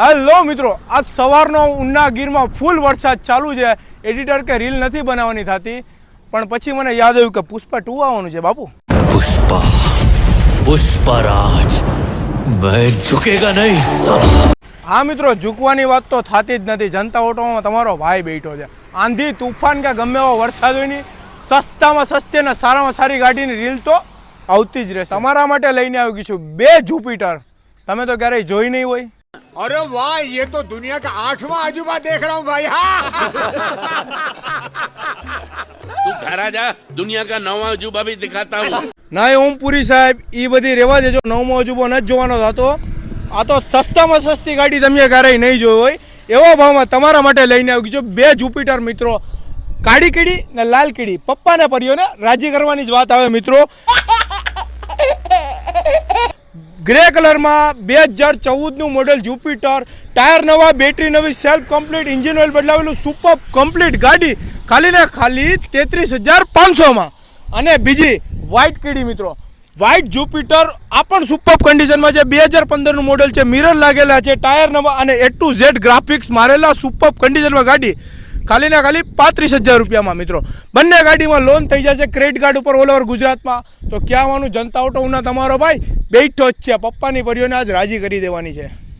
Hello મિત્રો આ સવારનો ઉના ગીરમાં ફૂલ વરસાદ ચાલુ છે. એડિટર કે રીલ નથી બનાવવાની થતી પણ પછી મને યાદ આવ્યું કે પુષ્પા ટુ આવવાનું છે બાપુ. પુષ્પા પુષ્પરાજ મેં ઝુકેગા નહીં હા મિત્રો ઝૂકવાની વાત તો થતી જ નથી. જનતા ઓટોમાં તમારો ભાઈ બેઠો છે. આંધી તુફાન કે ગમે એવો વરસાદ હોય નહીં. સસ્તામાં સસ્તી અને સારામાં સારી ગાડીની રીલ તો આવતી જ રહેશે. તમારા માટે લઈને આવી ગયું છું બે જુપિટર તમે તો ક્યારેય જોઈ નહીં હોય. अरे वाह ये तो दुनिया का आठवां अजूबा देख रहा हूँ भाई हाँ तू घर आ जा दुनिया का नवा अजूबा भी दिखाता हूँ ના એ ઓમપુરી સાહેબ એ બધી રહેવા દેજો નવમો અજુબો નથી જોવાનો થતો આ તો સસ્તામાં સસ્તી ગાડી તમે ક્યારેય નહીં જોઈ હોય એવા ભાવમાં તમારા માટે લઈને આવી છું બે જુપિટર મિત્રો કાળી કીડી ને લાલ કીડી પપ્પાને પરિયોને રાજી કરવાની જ વાત આવે મિત્રો ગ્રે કલરમાં બે હજાર ચૌદનું મોડેલ જુપિટર, ટાયર નવા, બેટરી નવી સેલ્ફ કમ્પ્લીટ ઇન્જિન ઓઇલ બદલાવેલું સુપર કમ્પ્લીટ ગાડી ખાલી ને ખાલી તેત્રીસ હજાર પાંચસોમાં. અને બીજી વ્હાઇટ કીડી મિત્રો વ્હાઇટ જુપિટર આ પણ સુપર કન્ડિશનમાં છે. બે હજાર પંદરનું મોડેલ છે. મિરર લાગેલા છે. ટાયર નવા અને એ ટુ ઝેડ ગ્રાફિક્સ મારેલા સુપર કન્ડિશનમાં ગાડી. ખાલી ને ખાલી પાંત્રીસ હજાર રૂપિયામાં, મિત્રો. બંને ગાડીમાં લોન થઈ જશે ક્રેડિટ કાર્ડ ઉપર ઓલ ઓવર ગુજરાતમાં. તો ક્યાં આવવાનું? જનતા ઓટો ઉના તમારો ભાઈ. બેઠો જ છે. પપ્પાની પરીઓને આજ રાજી કરી દેવાની છે.